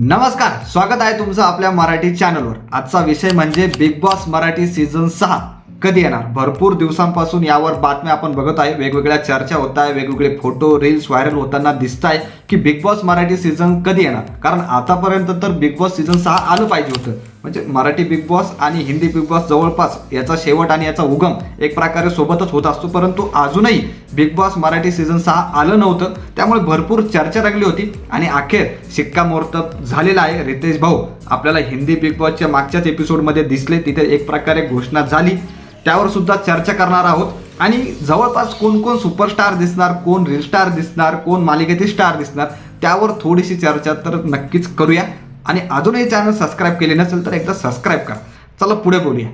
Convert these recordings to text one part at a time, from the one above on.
नमस्कार स्वागत आहे तुमचं आपल्या मराठी चॅनलवर आजचा विषय म्हणजे बिग बॉस मराठी सीझन सहा. कधी येणार? भरपूर दिवसांपासून यावर बातम्या आपण बघत आहे. वेगवेगळ्या चर्चा होत आहे वेगवेगळे फोटो रील्स व्हायरल होताना दिसत आहे की बिग बॉस मराठी सीझन कधी येणार? कारण आतापर्यंत तर बिग बॉस सीझन सहा आलं पाहिजे होतं. म्हणजे मराठी बिग बॉस आणि हिंदी बिग बॉस जवळपास याचा शेवट आणि याचा उगम एक प्रकारे सोबतच होत असतो. परंतु अजूनही बिग बॉस मराठी सीझन सहा आलं नव्हतं. त्यामुळे भरपूर चर्चा लागली होती आणि अखेर शिक्कामोर्तब झालेला आहे. रितेश भाऊ आपल्याला हिंदी बिग बॉसच्या मागच्याच एपिसोडमध्ये दिसले. तिथे एक प्रकारे घोषणा झाली. त्यावर सुद्धा चर्चा करणार आहोत. आणि जवळपास कोण कोण सुपरस्टार दिसणार कोण रील स्टार दिसणार कोण मालिकेतील स्टार दिसणार त्यावर थोडीशी चर्चा तर नक्कीच करूया. आणि अजूनही चॅनल सबस्क्राईब केले नसेल तर एकदा सबस्क्राईब करा. चला पुढे बोलूया.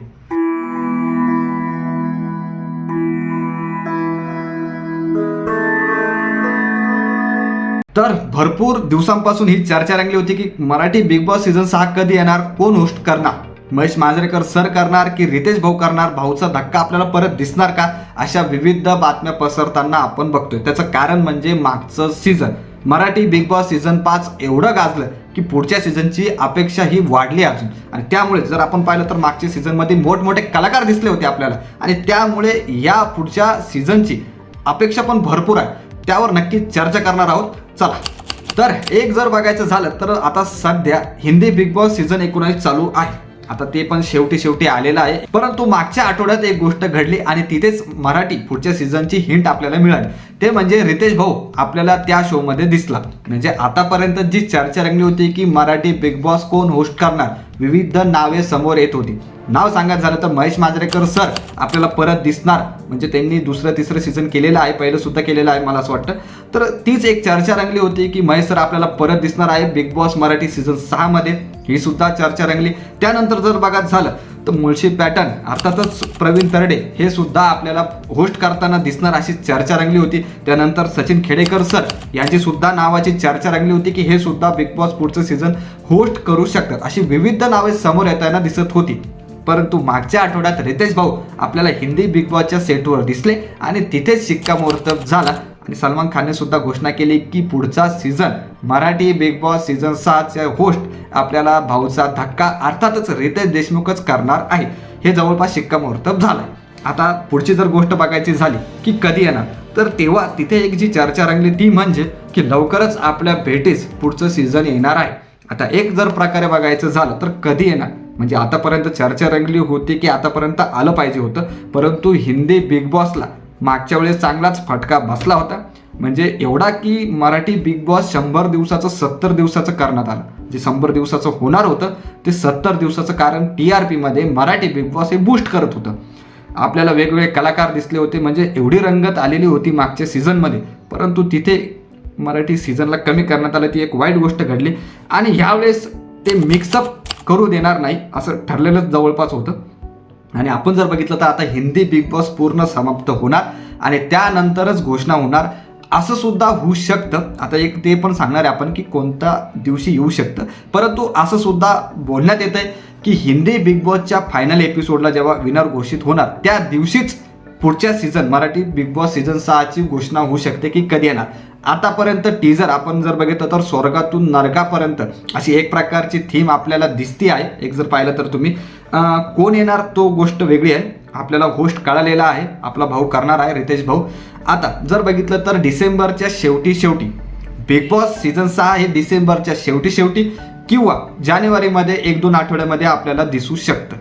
तर भरपूर दिवसांपासून ही चर्चा रंगली होती की मराठी बिग बॉस सीझन सहा कधी येणार कोण होस्ट करणार? महेश मांजरेकर सर करणार की रितेश भाऊ करणार? भाऊचा धक्का आपल्याला परत दिसणार का? अशा विविध बातम्या पसरताना आपण बघतोय. त्याचं कारण म्हणजे मागचं season Marathi Bigg Boss season पाच एवढं गाजलं की पुढच्या सीझनची अपेक्षा ही वाढली अजून. आणि त्यामुळे जर आपण पाहिलं तर मागच्या सीझनमध्ये मोठमोठे कलाकार दिसले होते आपल्याला. आणि त्यामुळे या पुढच्या सीझनची अपेक्षा पण भरपूर आहे. त्यावर नक्की चर्चा करणार आहोत. चला. तर एक जर बघायचं झालं तर आता सध्या हिंदी बिग बॉस सीझन एकोणावीस चालू आहे. आता ते पण शेवटी शेवटी आलेलं आहे. परंतु मागच्या आठवड्यात एक गोष्ट घडली आणि तिथेच मराठी पुढच्या सीझनची हिंट आपल्याला मिळाली. ते म्हणजे रितेश भाऊ आपल्याला त्या शोमध्ये दिसला. म्हणजे आतापर्यंत जी चर्चा रंगली होती की मराठी बिग बॉस कोण होस्ट करणार विविध नावे समोर येत होती. नाव सांगायचं झालं तर महेश मांजरेकर सर आपल्याला परत दिसणार. म्हणजे त्यांनी दुसरं तिसरं सीझन केलेलं आहे पहिलं सुद्धा केलेलं आहे मला असं वाटतं. तर तीच एक चर्चा रंगली होती की महेश सर आपल्याला परत दिसणार आहे बिग बॉस मराठी सीझन सहामध्ये ही सुद्धा चर्चा रंगली. त्यानंतर जर बघायचं झालं तर मुळशी पॅटर्न अर्थातच प्रवीण तरडे हे सुद्धा आपल्याला होस्ट करताना दिसणार अशी चर्चा रंगली होती. त्यानंतर सचिन खेडेकर सर यांची सुद्धा नावाची चर्चा रंगली होती की हे सुद्धा बिग बॉस पुढचं सीझन होस्ट करू शकतात. अशी विविध नावे समोर येताना दिसत होती. परंतु मागच्या आठवड्यात रितेश भाऊ आपल्याला हिंदी बिग बॉसच्या सेटवर दिसले आणि तिथेच शिक्कामोर्तब झाला. आणि सलमान खानने सुद्धा घोषणा केली की पुढचा season Marathi Bigg Boss season सहाचे host आपल्याला भाऊचा धक्का अर्थातच रितेश देशमुखच करणार आहे. हे जवळपास शिक्कामोर्तब झालंय. आता पुढची जर गोष्ट बघायची झाली की कधी येणार तर तेव्हा तिथे एक जी चर्चा रंगली ती म्हणजे की लवकरच आपल्या भेटीस पुढचं सीझन येणार आहे. आता एक जर प्रकारे बघायचं झालं तर कधी येणार? म्हणजे आतापर्यंत चर्चा रंगली होती की आतापर्यंत आलं पाहिजे होतं परंतु हिंदी बिग बॉसला मागच्या वेळेस चांगलाच फटका बसला होता. म्हणजे एवढा की मराठी बिग बॉस शंभर दिवसाचं सत्तर दिवसाचं करण्यात आलं. जे शंभर दिवसाचं होणार होतं ते सत्तर दिवसाचं कारण टी आर पीमध्ये मराठी बिग बॉस हे बूस्ट करत होतं. आपल्याला वेगवेगळे कलाकार दिसले होते म्हणजे एवढी रंगत आलेली होती मागच्या सीझनमध्ये परंतु तिथे मराठी सीझनला कमी करण्यात आलं ती एक वाईट गोष्ट घडली. आणि ह्यावेळेस ते मिक्सअप करू देणार नाही असं ठरलेलंच जवळपास होतं. आणि आपण जर बघितलं तर आता हिंदी बिग बॉस पूर्ण समाप्त होणार आणि त्यानंतरच घोषणा होणार. असं सुद्धा होऊ शकतं. आता एक ते पण सांगणार आहे आपण की कोणत्या दिवशी येऊ शकतं. परंतु असं सुद्धा बोलण्यात येत आहे की हिंदी बिग बॉसच्या फायनल एपिसोडला जेव्हा विनर घोषित होणार त्या दिवशीच पुढच्या season Marathi Bigg Boss season सहाची घोषणा होऊ शकते की कधी येणार. आतापर्यंत टीजर आपण जर बघितलं तर स्वर्गातून नरकापर्यंत अशी एक प्रकारची थीम आपल्याला दिसती आहे. एक जर पाहिलं तर तुम्ही. कोण येणार तो गोष्ट वेगळी आहे. आपल्याला होस्ट कळालेला आहे. आपला भाऊ करणार आहे रितेश भाऊ. आता जर बघितलं तर डिसेंबरच्या शेवटी शेवटी बिग बॉस सीझन सहा हे डिसेंबरच्या शेवटी शेवटी किंवा जानेवारीमध्ये एक दोन आठवड्यामध्ये आपल्याला दिसू शकतं.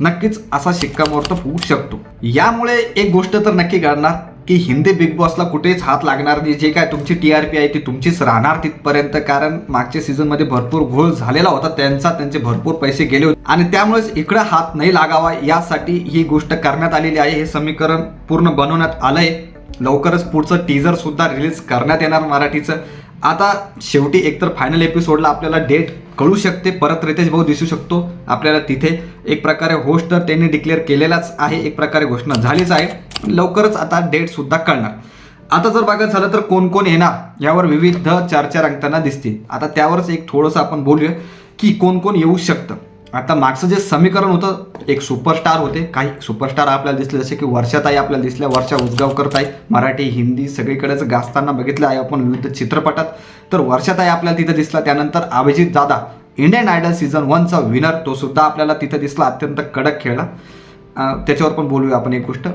नक्कीच असा शिक्कामोर्तब होऊ शकतो. यामुळे एक गोष्ट तर नक्की घडणार. की हिंदी बिग बॉसला कुठेच हात लागणार नाही. जे काय तुमची टी आर पी आहे ती तुमचीच राहणार तिथपर्यंत. कारण मागच्या सीझनमध्ये भरपूर घोळ झालेला होता. त्यांचा त्यांचे भरपूर पैसे गेले होते. आणि त्यामुळेच इकडं हात नाही लागावा यासाठी ही गोष्ट करण्यात आलेली आहे. हे समीकरण पूर्ण बनवण्यात आलंय. लवकरच पुढचं टीजर सुद्धा रिलीज करण्यात येणार मराठीचं. आता शेवटी एकतर फायनल एपिसोडला आपल्याला डेट कळू शकते. परत रितेश भाऊ दिसू शकतो आपल्याला तिथे. एक प्रकारे होस्ट तर त्यांनी डिक्लेअर केलेलाच आहे. एक प्रकारे घोषणा झालीच आहे. लवकरच आता डेटसुद्धा कळणार. आता जर बघायचं झालं तर कोण कोण येणार? यावर विविध चर्चा रंगताना दिसतील. आता त्यावरच एक थोडंसं आपण बोलूया की कोण कोण येऊ शकतं. आता मागचं जे समीकरण होतं एक सुपरस्टार होते. काही सुपरस्टार आपल्याला दिसले जसे की वर्षाताई आपल्याला दिसल्या वर्षा उजगावकर ताई. मराठी हिंदी सगळीकडेच गाजताना बघितलं आहे आपण विविध चित्रपटात. तर वर्षाताई आपल्याला तिथं दिसला. त्यानंतर अभिजित दादा इंडियन आयडल सीझन वनचा विनर तो सुद्धा आपल्याला तिथं दिसला. अत्यंत कडक खेळला. त्याच्यावर पण बोलूया आपण एक गोष्ट.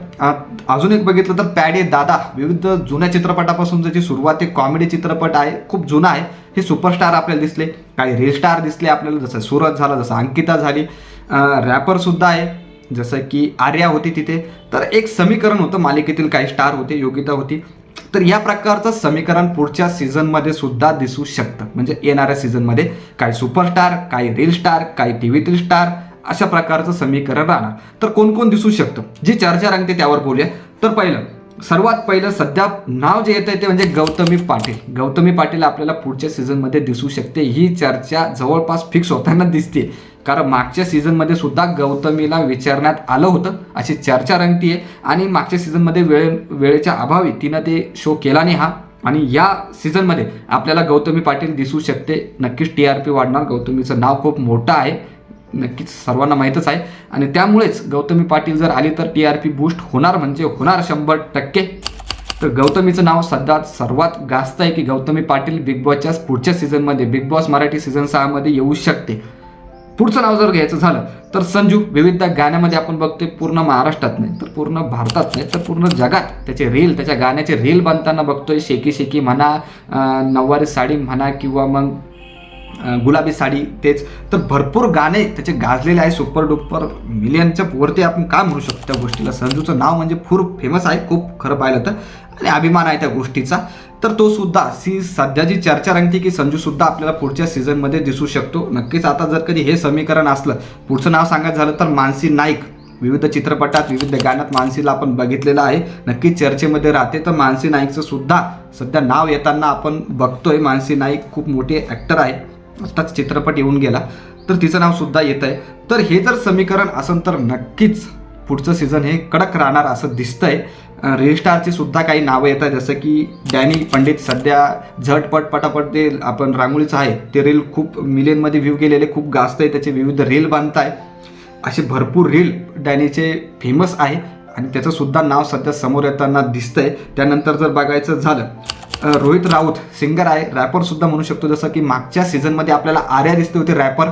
अजून एक बघितलं तर पॅडे दादा विविध जुन्या चित्रपटापासून ज्याची सुरुवात आहे कॉमेडी चित्रपट आहे खूप जुना आहे हे सुपरस्टार आपल्याला दिसले. काही रील स्टार दिसले आपल्याला जसं सूरज झाला जसं अंकिता झाली. रॅपर सुद्धा आहे जसं की आर्या होती तिथे. तर एक समीकरण होतं मालिकेतील काही स्टार होते योगिता होती. तर या प्रकारचं समीकरण पुढच्या सीझनमध्ये सुद्धा दिसू शकतं. म्हणजे येणाऱ्या सीझनमध्ये काही सुपरस्टार काही रील स्टार काही टी व्हीतील स्टार अशा प्रकारचं समीकरण राहणार. तर कोण कोण दिसू शकतं? जी चर्चा रंगते त्यावर बोलूया. तर पहिलं सर्वात पहिलं सध्या नाव जे येतं ते म्हणजे गौतमी पाटील. गौतमी पाटील आपल्याला पुढच्या सीझनमध्ये दिसू शकते. ही चर्चा जवळपास फिक्स होताना दिसते. कारण मागच्या सीझनमध्ये सुद्धा गौतमीला विचारण्यात आलं होतं. अशी चर्चा रंगतीये आणि मागच्या सीझनमध्ये वेळे वेळेच्या अभावी तिनं ते शो केला नाही हा. आणि या सीझनमध्ये आपल्याला गौतमी पाटील दिसू शकते. नक्कीच टी आर पी वाढणार. गौतमीचं नाव खूप मोठं आहे. नक्कीच सर्वांना माहीतच आहे. आणि त्यामुळेच गौतमी पाटील जर आली तर टी आर पी बूस्ट होणार म्हणजे होणार शंभर टक्के. तर गौतमीचं नाव सध्या सर्वात गास्त आहे की गौतमी पाटील बिग बॉसच्या पुढच्या सीझनमध्ये बिग बॉस मराठी सीझन सहामध्ये येऊ शकते. पुढचं नाव जर घ्यायचं झालं तर संजू विविध गाण्यामध्ये आपण बघतोय पूर्ण महाराष्ट्रात नाही तर पूर्ण भारतात नाही तर पूर्ण जगात त्याचे रील त्याच्या गाण्याचे रील बनताना बघतोय. शेकी शेकी म्हणा नववारी नऊवारी साडी म्हणा किंवा मग गुलाबी साडी तेच. तर भरपूर गाणे त्याचे गाजलेले आहे सुपर डुपर मिलियनच्या वरती आपण काय म्हणू शकतो त्या गोष्टीला? संजूचं नाव म्हणजे खूप फेमस आहे खूप खरं पाहिलं तर. आणि अभिमान आहे त्या गोष्टीचा. तर तो सुद्धा सी सध्या जी चर्चा रंगते की संजू सुद्धा आपल्याला पुढच्या सीझनमध्ये दिसू शकतो. नक्कीच आता जर कधी हे समीकरण असलं पुढचं नाव सांगायचं झालं तर मानसी नाईक. विविध चित्रपटात विविध गाण्यात मानसीला आपण बघितलेलं आहे. नक्कीच चर्चेमध्ये राहते. तर मानसी नाईकचं सुद्धा सध्या नाव येताना आपण बघतोय. मानसी नाईक खूप मोठे ॲक्टर आहे. आत्ताच चित्रपट येऊन गेला. तर तिचं नाव सुद्धा येत आहे तर हे जर समीकरण असेल तर नक्कीच पुढचं सीझन हे कडक राहणार असं दिसतंय. रील सुद्धा काही नावं येत आहेत जसं की डॅनी पंडित सध्या झटपट पटापट ते आपण रांगोळीचं आहे ते रील खूप मिलियनमध्ये व्ह्यू गेलेले खूप गाजत आहे त्याचे विविध रील बांधताय असे भरपूर रील डॅनीचे फेमस आहे. आणि त्याचंसुद्धा नाव सध्या समोर येताना दिसतंय. त्यानंतर जर बघायचं झालं रोहित राऊत सिंगर आहे रॅपरसुद्धा म्हणू शकतो जसं की मागच्या सीझनमध्ये आपल्याला आर्या दिसते होते रॅपर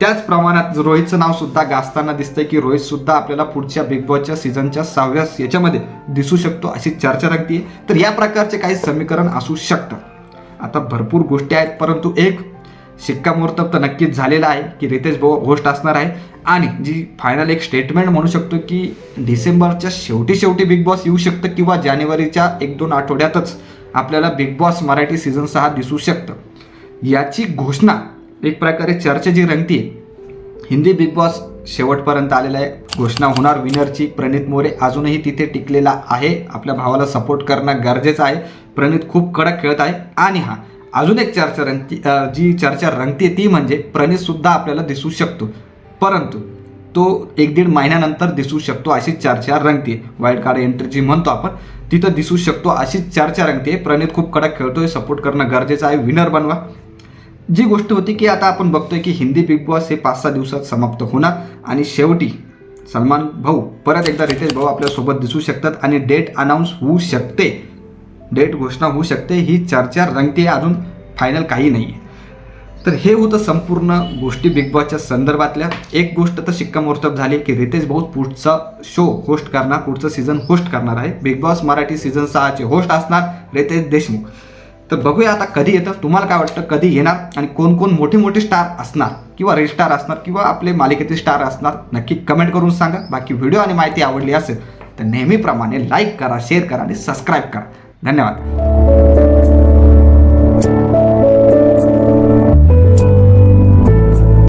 त्याच प्रमाणात रोहितचं नाव सुद्धा गाजताना दिसतंय की रोहित सुद्धा आपल्याला पुढच्या बिग बॉसच्या सीझनच्या सहाव्या याच्यामध्ये दिसू शकतो अशी चर्चा रंगतीये. तर या प्रकारचे काही समीकरण असू शकतं. आता भरपूर गोष्टी आहेत परंतु एक शिक्कामोर्तब तर नक्कीच झालेला आहे की रितेश भाऊ होस्ट असणार आहे. आणि जी फायनल एक स्टेटमेंट म्हणू शकतो की डिसेंबरच्या शेवटी शेवटी बिग बॉस येऊ शकतं किंवा जानेवारीच्या एक दोन आठवड्यातच आपल्याला बिग बॉस मराठी सीझन सहा दिसू शकतं. याची घोषणा एक प्रकारे चर्चा जी रंगतीये. हिंदी बिग बॉस शेवटपर्यंत आलेला आहे. घोषणा होणार विनरची प्रणित मोरे अजूनही तिथे टिकलेला आहे. आपल्या भावाला सपोर्ट करणं गरजेचं आहे. प्रणित खूप कडक खेळत आहे. आणि हा अजून एक चर्चा रंगती जी चर्चा रंगते ती म्हणजे प्रणित सुद्धा आपल्याला दिसू शकतो. परंतु तो एक दीड महिन्यानंतर दिसू शकतो अशी चर्चा रंगते. वाईल्ड कार्ड एंट्री जी म्हणतो आपण तिथं दिसू शकतो अशी चर्चा रंगते. प्रणित खूप कडक खेळतोय सपोर्ट करणं गरजेचं आहे. विनर बनवा. जी गोष्ट होती की आता आपण बघतोय की हिंदी बिग बॉस हे पाच सहा दिवसात समाप्त होणार आणि शेवटी सलमान भाऊ परत एकदा रितेश भाऊ आपल्यासोबत दिसू शकतात आणि डेट अनाऊन्स होऊ शकते. डेट घोषणा होऊ शकते ही चर्चा रंगते अजून फायनल काही नाही आहे तर हे होतं संपूर्ण गोष्टी बिग बॉसच्या संदर्भातल्या. एक गोष्ट तर शिक्कामोर्तब झाली की रितेश भाऊ पुढचा शो होस्ट करणार पुढचं सीझन होस्ट करणार आहे. बिग बॉस मराठी सीझन सहाचे होस्ट असणार रितेश देशमुख. तर बघूया आता कधी येतं तुम्हाला काय वाटतं कधी येणार आणि कोण कोण मोठे मोठे स्टार असणार किंवा रेड स्टार असणार किंवा आपले मालिकेतील स्टार असणार नक्की कमेंट करून सांगा. बाकी व्हिडिओ आणि माहिती आवडली असेल तर नेहमीप्रमाणे लाईक करा शेअर करा आणि सबस्क्राईब करा. धन्यवाद.